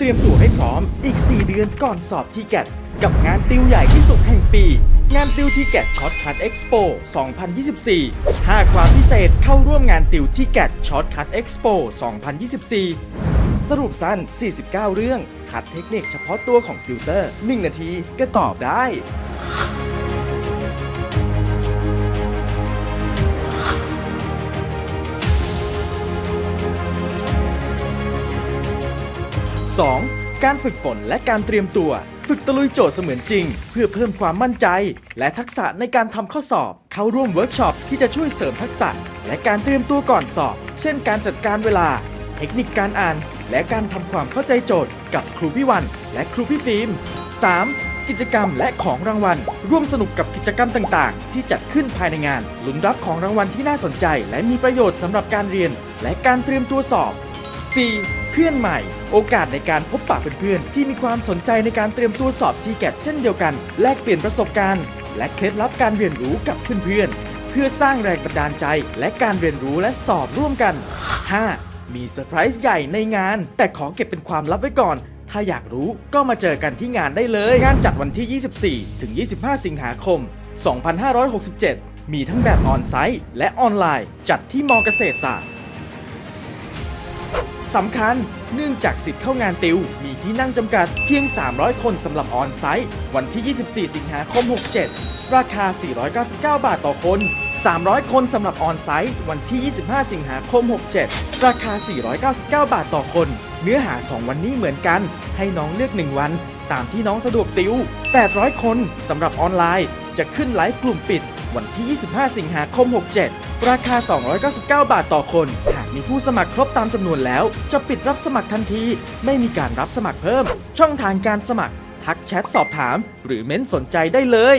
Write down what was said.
เตรียมตัวให้พร้อมอีก 4 เดือนก่อนสอบทีแกตกับงานติวใหญ่ที่สุดแห่งปี งานติวทีแกตช็อตคัทเอ็กซ์โป2024 5 ความพิเศษเข้าร่วมงานติวทีแกตช็อตคัทเอ็กซ์โป2024 สรุปสั้น 49 เรื่อง คัดเทคนิคเฉพาะตัวของติวเตอร์ 1 นาทีก็ตอบได้ 2. การฝึกฝนและการเตรียมตัว ฝึกตะลุยโจทย์เสมือนจริง เพื่อเพิ่มความมั่นใจ และทักษะในการทำข้อสอบ เข้าร่วมเวิร์กช็อปที่จะช่วยเสริมทักษะ และการเตรียมตัวก่อนสอบ เช่น การจัดการเวลา เทคนิคการอ่าน และการทำความเข้าใจโจทย์ กับครูพี่วัน และครูพี่ฟิล์ม 3. กิจกรรมและของรางวัล ร่วมสนุกกับกิจกรรมต่างๆ ที่จัดขึ้นภายในงาน ลุ้นรับของรางวัลที่น่าสนใจ และมีประโยชน์สำหรับการเรียน และการเตรียมตัวสอบ 4. เพื่อนใหม่ โอกาสในการพบปะเพื่อนๆที่มีความสนใจในการเตรียมตัวสอบ t ีแกเช่นเดียวกัน แลกเปลี่ยนประสบการณ์ และเคล็ดลับการเรียนรู้กับเพื่อนๆ เพื่อสร้างแรงบันดาลใจ และการเรียนรู้และสอบร่วมกัน 5. มีเซอร์ไพรส์ใหญ่ในงาน แต่ขอเก็บเป็นความลับไว้ก่อนถ้าอยากรู้ก็มาเจอกันที่งานได้เลย งานจัดวันที่ 24 ถึง 25 สิงหาคม 2567 มีทั้งแบบออนไซต์ และออนไลน์ จัดที่มอเกษตรศาสตร์ สำคัญเนื่องจากสิทธิ์เข้างานติว มีที่นั่งจำกัดเพียง 300 คนสำหรับออนไซต์ วันที่ 24 สิงหาคม 67 ราคา 499 บาทต่อคน 300 คนสำหรับออนไซต์ วันที่ 25 สิงหาคม 67 ราคา 499 บาทต่อคน เนื้อหา 2 วันนี้เหมือนกัน ให้น้องเลือก 1 วัน ตามที่น้องสะดวกติว 800 คนสำหรับออนไลน์ จะขึ้นไลฟ์กลุ่มปิด วันที่ 25 สิงหาคม 67 ราคา 299 บาทต่อคนห มีผู้สมัครครบตามจำนวนแล้ว จะปิดรับสมัครทันที ไม่มีการรับสมัครเพิ่ม ช่องทางการสมัคร ทักแชทสอบถาม หรือเม้นสนใจได้เลย